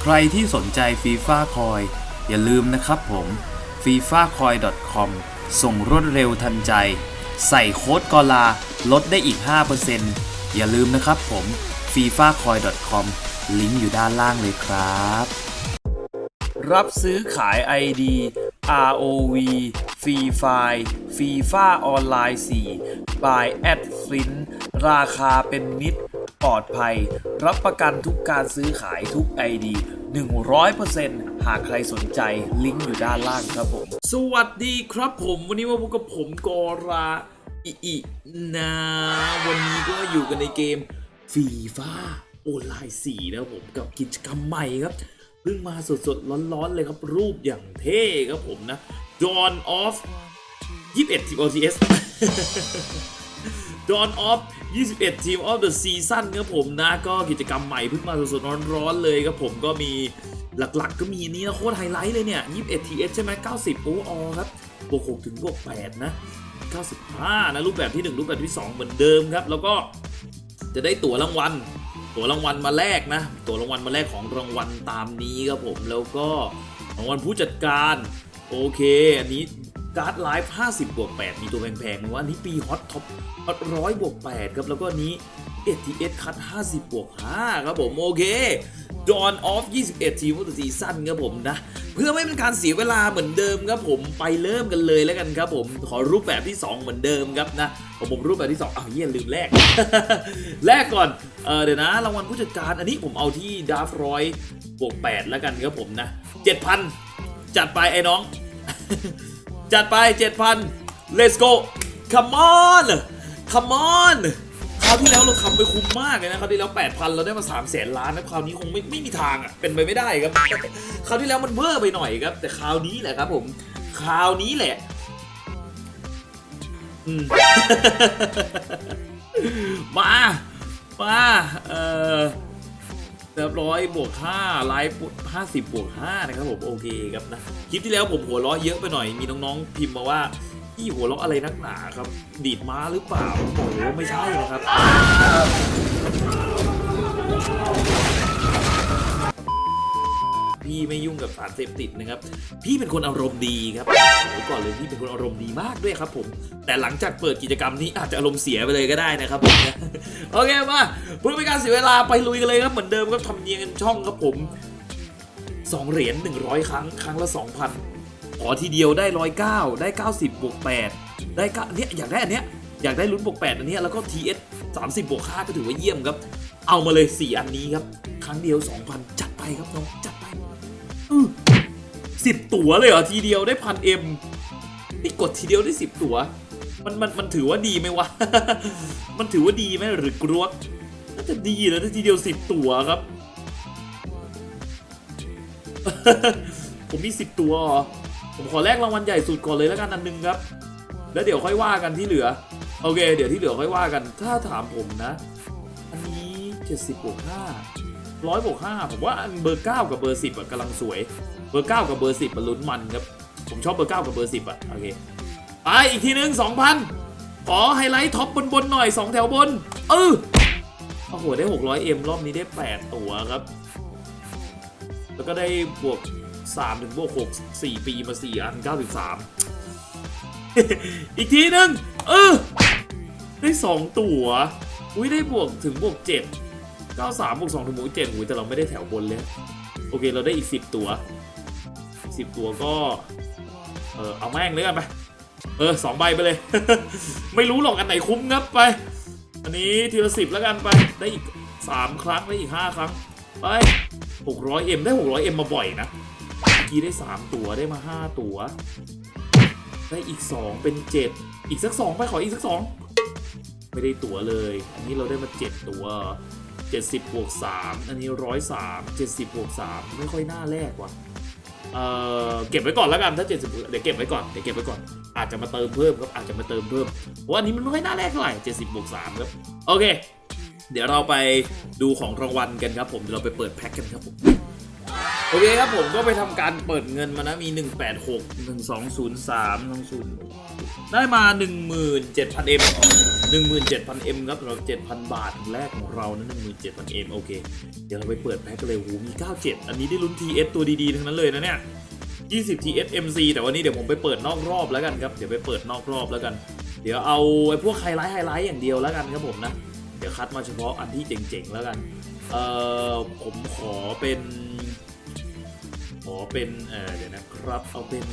ใครที่สนใจฟีฟ่าคอยอย่าลืมนะครับผม f i f a c o i com ส่งรวดเร็วทันใจ ใส่โค้ดกอลาลดได้อีก 5%อย่าลืมนะครับผม f i f a c o i com ลิงก์อยู่ด้านล่างเลยครับ รับซื้อขาย ID ROV Free Fire FIFA ออนไลน์4 by a d f i n ราคาเป็นมิตร ปลอดภัย รับประกันทุกการซื้อขายทุก ID 100%หากใครสนใจลิงก์อยู่ด้านล่างครับผม สวัสดีครับผม วันนี้มาพบกับผมกอราอิอินะ วันนี้ก็อยู่กันในเกมฟีฟ่าออนไลน์4นะครับผมกับกิจกรรมใหม่ครับเพิ่งมาสดๆ ร้อนๆ เลยครับรูปอย่างเท่ครับผมนะ Dawn of 21 ทีม OCS Dawn of 21 ทีม of the season ครับผมนะ ก็กิจกรรมใหม่เพิ่งมาสดๆร้อนๆเลยครับผมก็มีหลักๆ ก็มีนี้นะโคตรไฮไลท์เลยเนี่ย 21 TS ใช่ไหม90 overall ครับบวก6ถึงบวก8นะ 95 นะ รูปแบบที่ 1 รูปแบบที่ 2 เหมือนเดิมครับ แล้วก็จะได้ตั๋วรางวัล ตั๋วรางวัลมาแลกนะ ตั๋วรางวัลมาแลกของรางวัลตามนี้ครับผม แล้วก็รางวัลผู้จัดการ โอเค อันนี้ การ์ดไลฟ์50 บวก 8 มีตัวแพงๆนะว่านี้ปีฮอตท็อปฮอตร้อยบวก 8 ครับ แล้วก็อันนี้ ATS คัด50 บวก 5 ครับผม โอเค Dawn of 21 ทีมวัตซีซั่นครับผมนะ เพื่อไม่เป็นการเสียเวลาเหมือนเดิมครับผมไปเริ่มกันเลยแล้วกันครับผม ขอรูปแบบที่ 2 เหมือนเดิมครับนะผมรูปแบบที่ 2อ้าวเยี่ยลืมแรก แรกก่อนเออเดี๋ยวนะรางวัลผู้จัดการอันนี้ผมเอาที่ดาฟร้อยบวก 8 แล้วกันครับผมนะ 7,000 จัดไปไอ้น้อง จัดไป 7,000 let's go come on come on คราวที่แล้วเราทำไปคุ้มมากเลยนะคราวที่แล้ว 8,000 เราได้มา 3 0 0แสนล้านนะคราวนี้คงไม่ไม่มีทางอะเป็นไปไม่ได้ครับ คราวที่แล้วมันเวอร์ไปหน่อยครับ แต่คราวนี้แหละครับผมคราวนี้แหละมมามา เอ่อ เรียบร้อยบวก5ไลฟ์ห้าสิบบวก5นะครับผมโอเคครับนะคลิปที่แล้วผมหัวเราะเยอะไปหน่อยมีน้องๆพิมพ์มาว่าพี่หัวเราะอะไรนักหนาครับ ดีดม้าหรือเปล่าบอกว่าไม่ใช่นะครับ พี่ไม่ยุ่งกับสารเสพติดนะครับ พี่เป็นคนอารมณ์ดีครับเดี๋ยวก่อนเลยพี่เป็นคนอารมณ์ดีมากด้วยครับผม แต่หลังจากเปิดกิจกรรมนี้อาจจะอารมณ์เสียไปเลยก็ได้นะครับผมโอเคมาเพื่อไม่ให้การเสียเวลาไปลุยกันเลยครับเหมือนเดิมครับทำเนียงกันช่องครับผม2เหรียญ100ครั้งครั้งละ2,000ขอทีเดียวได้109ได้90บบวก8ได้9เนี่ยอยากได้อันเนี้ยอยากได้ลุ้นบวก8อันเนี้ยแล้วก็ TS 30บวก5ก็ถือว่าเยี่ยมครับ เอามาเลย 4 อันนี้ครับ ครั้งเดียว 2,000 จัดไปครับน้องจัด สิบตั๋วเลยเหรอทีเดียวได้พันเอ็มนี่กดทีเดียวได้สิบตั๋ว มันมันมันถือว่าดีไหมวะ มันถือว่าดีไหมหรือกรวกน่าจะดีนะถ้าทีเดียวสิบตั๋วครับ ผมมีสิบตัวผมขอแลกรางวัลใหญ่สุดก่อนเลยแล้วกันอันหนึงครับ แล้วเดี๋ยวค่อยว่ากันที่เหลือ โอเค เดี๋ยวที่เหลือค่อยว่ากัน ถ้าถามผมนะ อันนี้เจ็ดสิบบวกห้า ร้อยบวกห้าผมว่าเบอร์เก้ากับเบอร์สิบอะกำลังสวย เบอร์เก้ากับเบอร์สิบมันลุ้นมันครับ ผมชอบเบอร์เก้ากับเบอร์สิบอะ โอเค ไปอีกทีนึงสองพันขอไฮไลท์ท็อปบนๆหน่อยสองแถวบน เออโอ้โห ได้ 600M รอบนี้ได้ 8 ตัวครับ แล้วก็ได้บวก 3 ถึงบวก 6 4 ปีมา 4 อัน 93 อีกทีนึง เออ ได้ 2 ตัว อุ้ยได้บวกถึงบวก 7 93บวก2ถึงบวก7อุ้ยแต่เราไม่ได้แถวบนเลย โอเคเราได้อีก10ตัว10ตัวก็ เออเอาแม่งเลยกันไปเออสองใบไปเลย ไม่รู้หรอกอันไหนคุ้มครับไป อันนี้ทีละสิบแล้วกันไปได้อีกสามครั้งได้อีกห้าครั้งไปหกร้อยเอ็มได้หกร้อยเอ็มมาบ่อยนะเมื่อกี้ได้สามตัวได้มาห้าตัว ได้อีกสองเป็นเจ็ดอีกสักสองไปขออีกสักสองไม่ได้ตัวเลย อันนี้เราได้มาเจ็ดตัว เจ็ดสิบบวกสามอันนี้ร้อยสามเจ็ดสิบบวกสามไม่ค่อยน่าแลกว่ะเอ่อเก็บไว้ก่อนแล้วกันถ้า 70เดี๋ยวเก็บไว้ก่อนเดี๋ยวเก็บไว้ก่อน อาจจะมาเติมเพิ่มครับอาจจะมาเติมเพิ่มเพราะว่าอันนี้มันไม่ค่อยน่าแลกเท่าไหร่70บวก3ครับโอเค เดี๋ยวเราไปดูของรางวัลกันครับผมเดี๋ยวเราไปเปิดแพ็คกันครับผม โอเคครับผมก็ไปทำการเปิดเงินมานะมี 186 1203 20ได้มา 17,000 M 17,000 M ครับสำหรับ7,000 บาทแรกของเรานะ17,000 M โอเค เดี๋ยวเราไปเปิดแพ็คกันเลยโหมี 97 อันนี้ได้ลุ้น TS ตัวดีๆ ทั้งนั้นเลยนะเนี่ย20 TS MC แต่วันนี้เดี๋ยวผมไปเปิดนอกรอบแล้วกันครับ เดี๋ยวไปเปิดนอกรอบแล้วกัน เดี๋ยวเอาไอ้พวกไฮไลท์ไฮไลท์อย่างเดียวแล้วกันครับผมนะ เดี๋ยวคัดมาเฉพาะอันที่เจ๋งๆแล้วกัน เอ่อ ผมขอเป็น อเป็นเออเดี๋ยวนะครับ เอาเป็น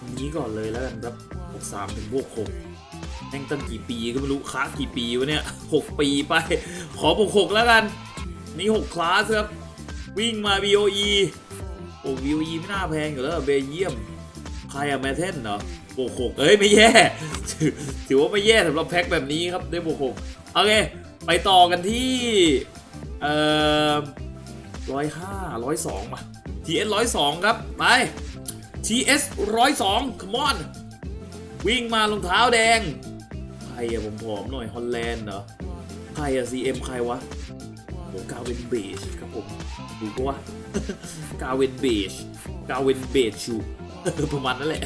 อันนี้ก่อนเลยแล้วกันครับบวกสามถึงบวกหกแม่งตั้งกี่ปีก็ไม่รู้ค้ากี่ปีวะเนี่ยหกปีไป ขอบวกหกแล้วกัน นี่หกคลาสครับ วิ่งมา BOE โอ้ BOE ไม่น่าแพงอยู่แล้วเบเยียมใครอะแมทเทนเหรอบวกหกเอ้ยไม่แย่ถือว่าไม่แย่สำหรับแพ็คแบบนี้ครับได้บวกหกโอเค ไปต่อกันที่เอ่อร้อยห้าร้อยสองมา TS ร้อยสองครับ ไป TS ร้อยสอง come on วิ่งมารองเท้าแดง ใครอะผมผอมหน่อยฮอลแลนด์เหรอ ใครอะ CM ใครวะโหกาเวนเบชครับผม ดูปะวะกาเวนเบชกาเวนเบชชูประมาณนั้นแหละ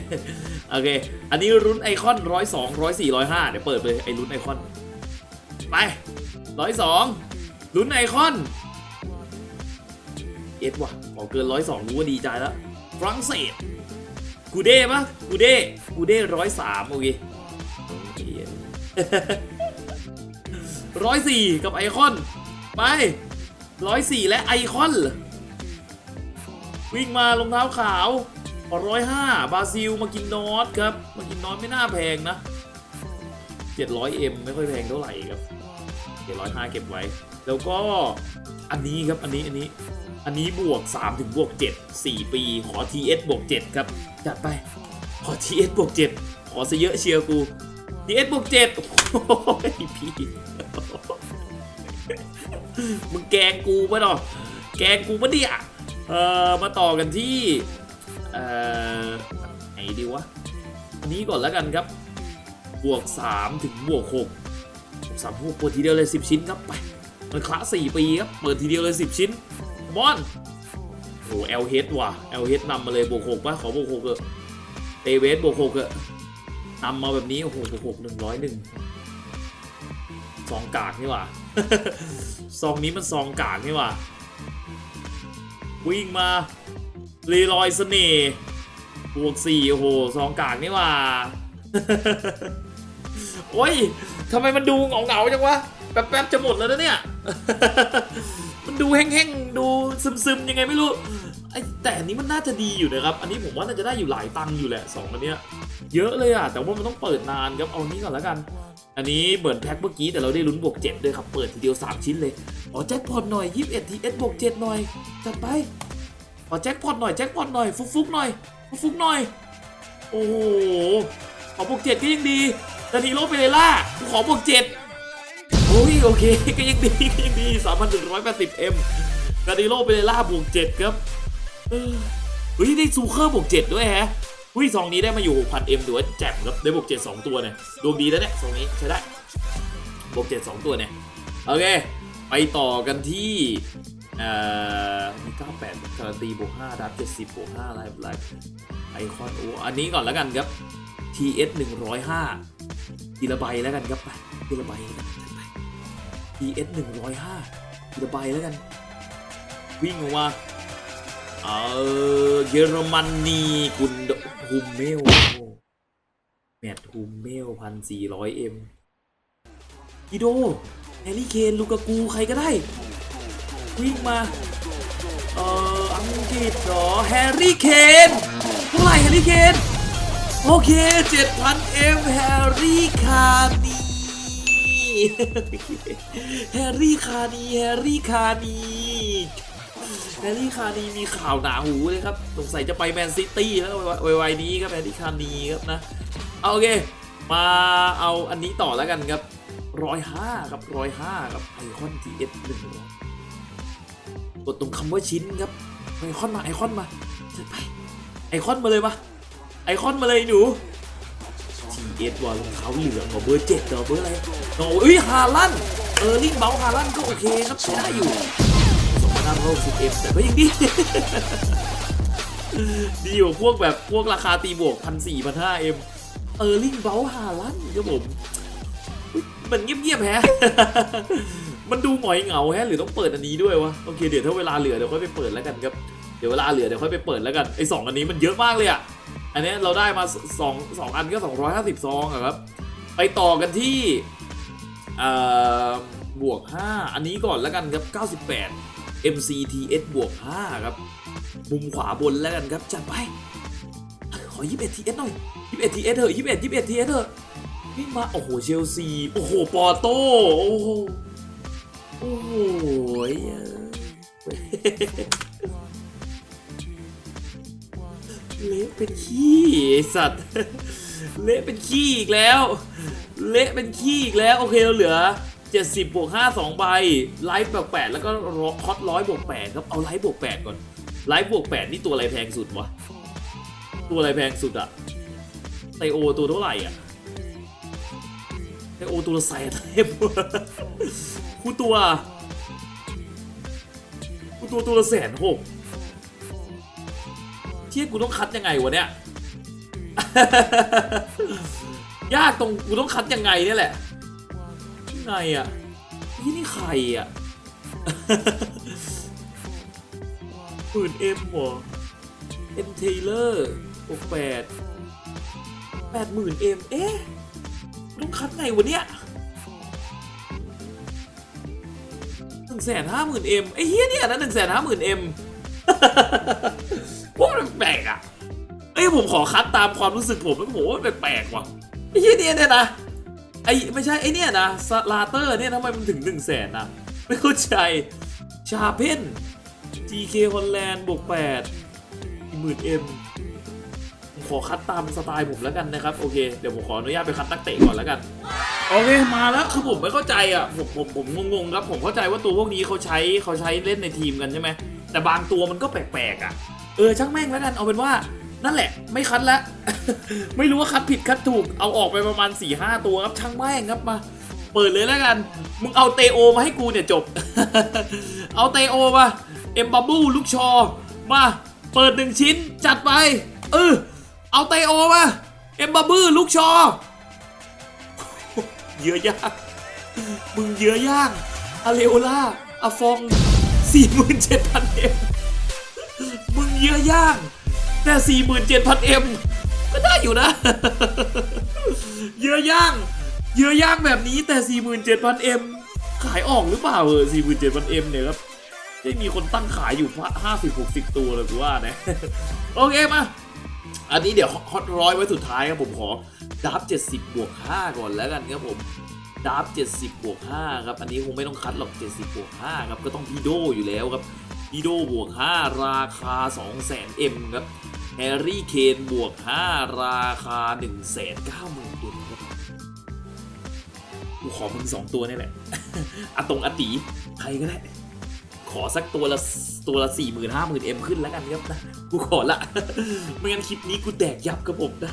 โอเค อันนี้รุ่นไอคอนร้อยสองร้อยสี่ร้อยห้าเดี๋ยวเปิดเลยไอรุ่นไอคอน ไปร้อยสองรุ่นไอคอนเอสว่ะ ขอเกินร้อยสองรู้ว่าดีใจแล้วฝรั่งเศสกูเด้ปะกูเด้กูเด้ร้อยสามโอเคร้อยสี่กับไอคอน ไปร้อยสี่และไอคอน วิ่งมารองเท้าขาวร้อยห้าบราซิลมากินนอตครับ มากินนอตไม่น่าแพงนะเจ็ดร้อยเอ็มไม่ค่อยแพงเท่าไหร่ครับเจ็ดร้อยห้าเก็บไว้ แล้วก็อันนี้ครับอันนี้อันนี้ อันนี้บวก 3 ถึงบวก 7 4 ปี ขอ TS บวก 7 ครับ จัดไป ขอ TS บวก 7 ขอซะเยอะเชียร์กู TS บวก 7 โอ้ยพี่มึงแกงกูปะเนาะแกงกูปะเนี่ยเอ่อมาต่อกันที่ เอ่อไหนดีวะ อันนี้ก่อนแล้วกันครับ บวก 3 ถึงบวก6บวก3บวกเปิดทีเดียวเลย 10 ชิ้นครับไปมันคละ4ปีครับ เปิดทีเดียวเลย 10 ชิ้น บอลโอ้เอลเฮดว่ะเอลเฮดนำมาเลยบวกหกป่ะขอบวกหกเถอะเอเวสบวกหกเถอะนำมาแบบนี้โอ้โหบวกหกหนึ่งร้อยหนึ่งซองกากนี่ว่าซองนี้มันซองกากนี่ว่าวิ่งมารีลอยเสน่ห์บวกสี่โอ้โหซองกากนี่ว่าโอ้ยทำไมมันดูเหงาๆจังวะแป๊บๆจะหมดแล้วนะเนี่ย มันดูแห้งๆ ดูซึมๆ ยังไงไม่รู้ไอแต่อันนี้มันน่าจะดีอยู่นะครับ อันนี้ผมว่าน่าจะได้อยู่หลายตังค์อยู่แหละสองอันเนี้ยเยอะเลยอะ แต่ว่ามันต้องเปิดนานครับเอานี้ก่อนแล้วกัน อันนี้เหมือนแพ็คเมื่อกี้แต่เราได้ลุ้นบวกเจ็ดด้วยครับ เปิดทีเดียว 3 ชิ้นเลย อ๋อแจ็คพอตหน่อย 21 TS บวก7หน่อย จัดไปขอแจ็คพอตหน่อยแจ็คพอตหน่อยฟุกๆหน่อยฟุกๆหน่อย โอ้โห ขอบวกเจ็ดก็ยังดีดานิโลเปเรล่าขอบวกเจ็ด โอ้ยโอเคก็ยังดีก็ยังดีสามพันหนึ่งร้อยแปดสิบเอ็มกาดิโลเปเรล่าบวกเจ็ดครับเฮ้ยได้ซูเคอร์บวกเจ็ดด้วยแฮะหุ้ยซองนี้ได้มาอยู่หกพันเอ็มถือว่าแจ่มครับได้บวกเจ็ดสองตัวเนี่ยดวงดีแล้วเนี่ยซองนี้ใช้ได้บวกเจ็ดสองตัวเนี่ยโอเค ไปต่อกันที่เอ่อมีเก้าแปดการันตีบวกห้าดับเจ็ดสิบบวกห้าอะไรอะไรไอคอนโอ้อันนี้ก่อนแล้วกันครับ TS หนึ่งร้อยห้าทีละใบแล้วกันครับไปทีละใบ แล้วกันไป PS 105ทีละใบแล้วกัน วิ่งออกมาเออเยอรมนีกุนโดฮุมเมลแมตฮุมเมลพันสี่ร้อยเอ็มกิโดแฮร์รี่เคนลูกากู ใครก็ได้ วิ่งมา เอ่ออังกฤษเหรอแฮร์รี่เคนเท่าไหร่แฮร์รี่เคน โอเค7,000 M แฮร์รี่คานี แฮร์รี่คานีแฮร์รี่คานีแฮร์รี่คานีมีข่าวหนาหูเลยครับสงสัยจะไปแมนซิตี้แล้วไวๆนี้ครับแฮร์รี่คานีครับนะเอาโอเค มาเอาอันนี้ต่อแล้วกันครับร้อยห้าครับร้อยห้าครับไอคอนทีเอสหนึ่งกดตรงคำว่าชิ้นครับไอคอนมาไอคอนมาจัดไปไอคอนมาเลยมาไอคอนมาเลยหนู เอสว่ารองเท้าเหลืองของเบอร์เจ็ดเหรอเบอร์อะไรโอ้ยฮาลันเออร์ลิงเบลฮาลันก็โอเคครับใช้ได้อยู่สองพันห้าร้อยสิบเอ็มแต่ก็ยังดีดีกว่าพวกแบบพวกราคาตีบวกพันสี่พันห้าเอ็มเออร์ลิงเบลฮาลันครับผมอุ๊ยมันเงียบๆแฮะมันดูหงอยเหงาแฮะหรือต้องเปิดอันนี้ด้วยวะโอเคเดี๋ยวถ้าเวลาเหลือเดี๋ยวค่อยไปเปิดแล้วกันครับเดี๋ยวเวลาเหลือเดี๋ยวค่อยไปเปิดแล้วกันไอสองอันนี้มันเยอะมากเลยอะ อันนี้เราได้มาสองสองอันก็สองร้อยห้าสิบซองอะครับ ไปต่อกันที่บวก 5 อันนี้ก่อนแล้วกันครับ 98 MCTS บวก 5 ครับ มุมขวาบนแล้วกันครับ จัดไป ขอ 21 TS หน่อย 21 TS เถอะ21 21 TS เถอะวิ่มา โอ้โห เชลซี โอ้โห ปอร์โต้ โอ้โห โอ้โห เป็นขี้สัตว์ เละเป็นขี้อีกแล้ว เละเป็นขี้อีกแล้ว โอเคเราเหลือ 70บวก5 2ใบไลฟ์บวก8แล้วก็คอตร้อยบวก8ครับเอาไลฟ์บวก8ก่อนไลฟ์บวก8นี่ตัวอะไรแพงสุดวะตัวอะไรแพงสุดอะไตโอตัวเท่าไหร่อะไตโอตัวละแสนเทมคู่ตัวคู่ตัวตัวละแสนหก เที่ยกูต้องคัดยังไงวะเนี่ย ยากตรงกูต้องคัดยังไงเนี่ยแหละยังไงอะที่นี่ใครอะหมื่นเอ็มหัวเอ็มเทเลอร์หกแปดแปดหมื่นเอ็มเอ๊ะต้องคัดไงวะเนี่ยหนึ่งแสนห้าหมื่นเอ็มไอ้เฮียเนี่ยนะหนึ่งแสนห้าหมื่นเอ็ม มันแปลกอะเอ้ยผมขอคัดตามความรู้สึกผมแล้วผมว่าแปลกๆว่ะไอ้เหี้ยเนี่ยเนี่ยนะไอ้ไม่ใช่ไอ้เนี่ยนะสลาเตอร์เนี่ยทำไมมันถึงหนึ่งแสนนะไม่เข้าใจชาเพน GK ฮอลแลนด์บวกแปดหมื่นเอ็มผมขอคัดตามสไตล์ผมแล้วกันนะครับ โอเค เดี๋ยวผมขออนุญาตไปคัดนักเตะก่อนแล้วกัน โอเค มาแล้วคือผมไม่เข้าใจอะ ผมผมผมงงๆครับ ผมเข้าใจว่าตัวพวกนี้เขาใช้เขาใช้เล่นในทีมกันใช่ไหมแต่บางตัวมันก็แปลกๆอะ เออช่างแม่งแล้วกันเอาเป็นว่านั่นแหละ ไม่คัดละ ไม่รู้ว่าคัดผิดคัดถูกเอาออกไปประมาณ4ี่ห้าตัวครับช่างแม่งครับมา เปิดเลยแล้วกัน มึงเอาเตโอมาให้กูเนี่ยจบ เอาเตโอมาเอ็มบับบูลูกชอ มาเปิดหนึ่งชิ้นจัดไปเออเอาเตโอมาเอ็มบับบูลูกชอเยอะยากมึงเยอะย่างอาเลโอล่าอาฟองสี่หมื่นเจ็ดพันเอ็ม เยอะย่าง แต่สี่หมื่นเอ็มก็ได้อยู่นะ เยอะย่าง เยอะย่างแบบนี้แต่สี่หมื่นเอ็มขายออกหรือเปล่าเออสี่หมื่นเนเอ็มเนี่ยครับได้มีคนตั้งขายอยู่ห้าสิบหกสิบตัวเลยกูว่านะ โอเคมา อันนี้เดี๋ยวฮอตร้อยไว้สุดท้ายครับผมขอดับ70บวก5ก่อนแล้วกันครับผมดับ70บวก5ครับ อันนี้คงไม่ต้องคัดหรอก70บวก5ครับ ก็ต้องพีโดอยู่แล้วครับ พีโดบวก 5 ราคา 200,000 M ครับแฮร์รี่เคนบวก 5 ราคา 190,000 M ครับกูขอมึงสองตัวนี่แหละอะตรงอะตีใครก็ได้ ขอสักตัวละตัวละสี่หมื่นห้าหมื่นเอ็มขึ้นแล้วกันครับนะกูขอละ ไม่งั้นคลิปนี้กูแตกยับครับผมนะ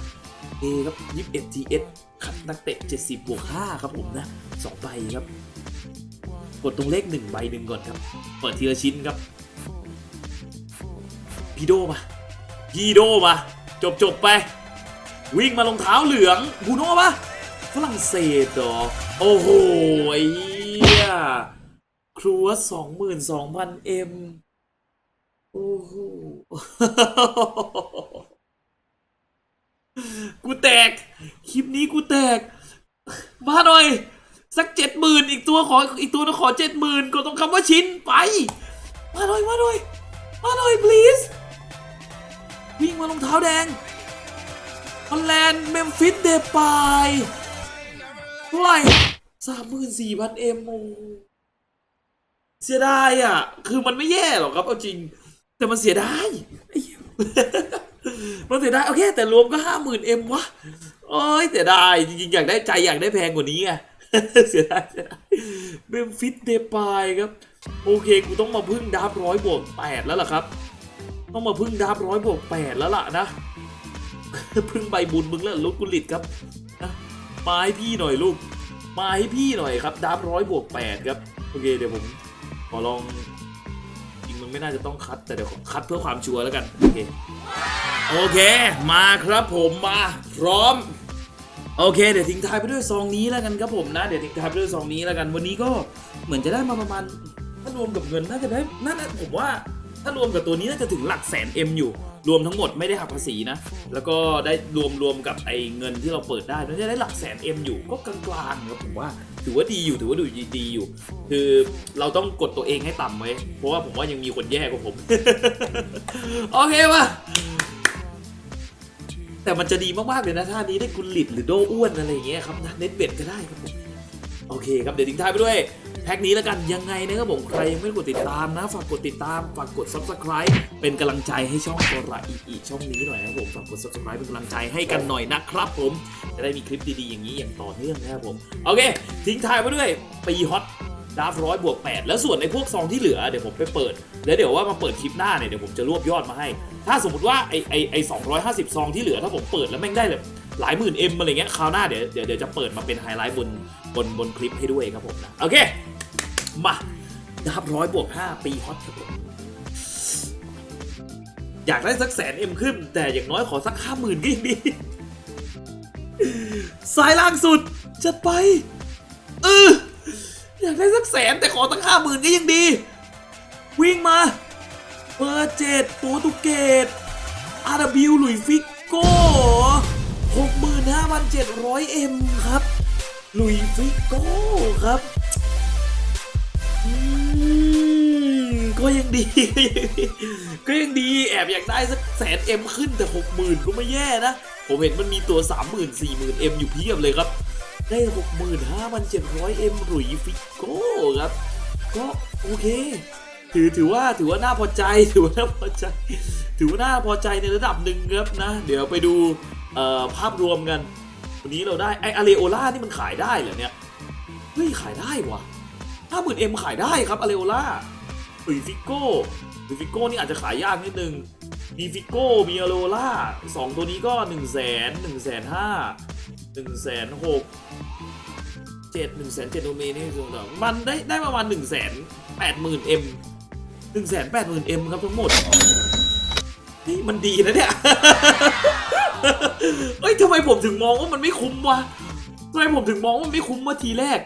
เอครับยิบเอ็ดทีเอสคัดนักเตะเจ็ดสิบบวกห้าครับผมนะสองใบครับ กดตรงเลขหนึ่งใบหนึ่งก่อนครับ เปิดทีละชิ้นครับ พีโดมาพีโดมาจบจบไป วิ่งมารองเท้าเหลืองบูโน่ปะฝรั่งเศสหรอ โอ้โหไอ้เหี้ยครัวสองหมื่นสองพันเอ็มโอ้โหกูแตก คลิปนี้กูแตก มาหน่อย สักเจ็ดหมื่นอีกตัวขออีกตัวนะขอเจ็ดหมื่นก็ต้องคำว่าชิ้นไป มาหน่อย มาหน่อย มาหน่อย please วิ่งมารองเท้าแดงฮอลแลนด์เมมฟิสเดปายเท่าไหร่สามหมื่นสี่พันเอ็มโอเสียดายอะ คือมันไม่แย่หรอกครับเอาจริง แต่มันเสียดายไอ้มันเสียดายโอเค แต่รวมก็ห้าหมื่นเอ็มวะโอ้ยเสียดายจริงๆอยากได้ใจอยากได้แพงกว่านี้ไงเสียดายเสียดายเบมฟิตเดปายครับ โอเค กูต้องมาพึ่งดับร้อยบวกแปดแล้วล่ะครับ ต้องมาพึ่งดับร้อยบวกแปดแล้วล่ะนะพึ่งใบบุญมึงแล้วลูกกุลิตครับนะมาให้พี่หน่อยลูก มาให้พี่หน่อยครับดับร้อยบวกแปดครับโอเคเดี๋ยวผมขอลองอีกริงมันไม่น่าจะต้องคัดแต่เดี๋ยวคัดเพื่อความชัวร์แล้วกันโอเคโอเค มาครับผมมาพร้อมโอเคเดี๋ยวทิ้งท้ายไปด้วยซองนี้แล้วกันครับผมนะเดี๋ยวทิ้งท้ายไปด้วยซองนี้แล้วกันวันนี้ก็เหมือนจะได้มาประมาณถ้ารวมกับเงินน่าจะได้น่าผมว่า ถ้ารวมกับตัวนี้น่าจะถึงหลักแสนเอ็มอยู่ รวมทั้งหมดไม่ได้หักภาษีนะ แล้วก็ได้รวมรวมกับไอ้เงินที่เราเปิดได้น่าจะได้หลักแสนเอ็มอยู่ ก็กลางๆครับผมว่า ถือว่าดีอยู่ถือว่าดูดีอยู่ คือเราต้องกดตัวเองให้ต่ำไว้ เพราะว่าผมว่ายังมีคนแย่กว่าผม โอเคป่ะแต่มันจะดีมากๆเลยนะท่านี้ได้กุลิตหรือโดอ้วนอะไรอย่างเงี้ยครับนะเน็ตเบ็ดก็ได้ครับผมโอเคครับเดี๋ยวทิ้งท้ายไปด้วย แพ็คนี้แล้วกันยังไงนะครับผมใครยังไม่กดติดตามนะฝากกดติดตามฝากกด subscribe เป็นกำลังใจให้ช่องกระอีอีช่องนี้หน่อยนะครับผมฝากกด subscribe เป็นกำลังใจให้กันหน่อยนะครับผมจะได้มีคลิปดีๆอย่างนี้อย่างต่อเนื่องนะครับผมโอเค ทิ้งท้ายไปด้วยปีฮอตดาฟร้อยบวก8แล้วส่วนในพวกซองที่เหลือเดี๋ยวผมไปเปิด แล้วเดี๋ยวว่ามาเปิดคลิปหน้าเนี่ยเดี๋ยวผมจะรวบยอดมาให้ ถ้าสมมติว่าไอไอไอสองร้อยห้าสิบซองที่เหลือถ้าผมเปิดแล้วแม่งได้แบบหลายหมื่นเอ็มอะไรเงี้ยคราวหน้าเดี๋ยวเดี๋ยวเดี๋ยวจะเปิดมาเป็นไฮไลท์บนบนบนคลิปให้ด้วยครับผมนะโอเค มาดาฟร้อยบวก5ปีฮอตครับผมอยากได้สักแสนเอ็มขึ้น แต่อย่างน้อยขอสักห้าหมื่นก็ยังดีสายล่างสุดจัดไปเอออยากได้สักแสนแต่ขอตั้งห้าหมื่นก็ยังดี วิ่งมาเบอร์เจ็ดโปรตุเกสอาร์บิวหลุยฟิกโก้หกหมื่นห้าพันเจ็ดร้อยเอ็มครับ หลุยฟิกโก้ครับ ก็ยังดี ก็ยังดีแอบอยากได้สักแสนเอ็มขึ้นแต่หกหมื่นก็ไม่แย่นะ ผมเห็นมันมีตัวสามหมื่นสี่หมื่นเอ็มอยู่เพียบเลยครับ ได้หกหมื่นห้าพันเจ็ดร้อยเอ็มหลุยฟิโก้ครับ ก็โอเค ถือถือว่าถือว่าน่าพอใจถือว่าน่าพอใจ ถือว่าน่าพอใจในระดับหนึ่งครับนะ เดี๋ยวไปดูภาพรวมกัน วันนี้เราได้ไออาเรโอล่านี่มันขายได้เหรอเนี่ยเฮ้ยขายได้วะห้าหมื่นเอ็มขายได้ครับอาเรโอล่า หลุยฟิโก้หลุยฟิโก้นี่อาจจะขายยากนิดนึงมีฟิโก้มีอาเรโอล่าสองตัวนี้ก็หนึ่งแสนหนึ่งแสนห้าหนึ่งแสนหกเจ็ดหนึ่งแสนเจ็ดโดเมนนี่คือมันได้ได้ประมาณหนึ่งแสนแปดหมื่นเอ็มหนึ่งแสนแปดหมื่นเอ็มครับทั้งหมดเฮ้ยมันดีนะเนี่ยเฮ้ยทำไมผมถึงมองว่ามันไม่คุ้มวะทำไมผมถึงมองว่ามันไม่คุ้มมาทีแรก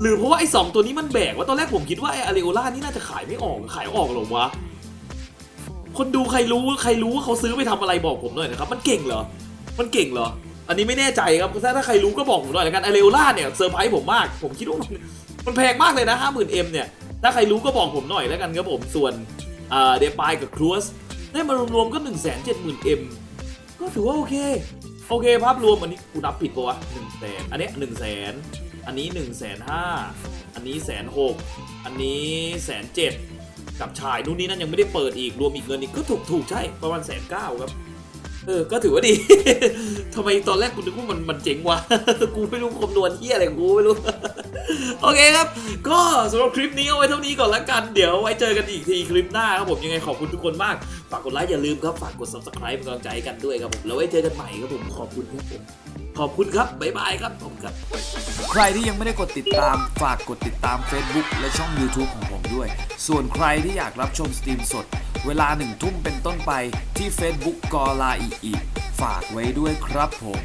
หรือเพราะว่าไอ้สองตัวนี้มันแบกว่าตอนแรกผมคิดว่าไอ้อาริโอล่านี่น่าจะขายไม่ออกขายออกหรอวะคนดูใครรู้ใครรู้ว่าเขาซื้อไปทำอะไรบอกผมหน่อยนะครับมันเก่งเหรอมันเก่งเหรออันนี้ไม่แน่ใจครับถ้าถ้าใครรู้ก็บอกผมหน่อยละกันอาเรโอล่าเนี่ยเซอร์ไพรส์ผมมาก ผมคิดว่ามันแพงมากเลยนะห้าหมื่นเอ็มเนี่ยถ้าใครรู้ก็บอกผมหน่อยแล้วกันครับผมส่วนเดปายกับครูสได้มารวมๆก็หนึ่งแสนเจ็ดหมื่นเอ็มก็ถือว่าโอเค โอเคภาพรวมอันนี้กูนับผิดปะวะหนึ่งแสนอันนี้หนึ่งแสน อันนี้หนึ่งแสนห้าอันนี้แสนหกอันนี้แสนเจ็ดกับชายนู่นนี่นั่นยังไม่ได้เปิดอีกรวมอีกเงินอีกก็ถูกถูกใช่ประมาณแสนเก้าครับ เออ ก็ถือว่าดี ทำไมตอนแรกกูนึกว่ามันมันเจ๋งวะ กูไม่รู้คำนวณเที่ยอะไรกูไม่รู้ โอเคครับ ก็สำหรับคลิปนี้เอาไว้เท่านี้ก่อนละกัน เดี๋ยวไว้เจอกันอีกทีคลิปหน้าครับผมยังไงขอบคุณทุกคนมาก ฝากกดไลค์อย่าลืมครับ ฝากกด subscribe เป็นกำลังใจกันด้วยครับผม แล้วไว้เจอกันใหม่ครับผม ขอบคุณครับผม ขอบคุณครับ บ๊ายบายครับผมครับ ใครที่ยังไม่ได้กดติดตาม ฝากกดติดตาม Facebook และช่อง YouTube ของผมด้วย ส่วนใครที่อยากรับชมสตรีมสด เวลาหนึ่งทุ่มเป็นต้นไปที่ Facebook กอลาอีอีฝากไว้ด้วยครับผม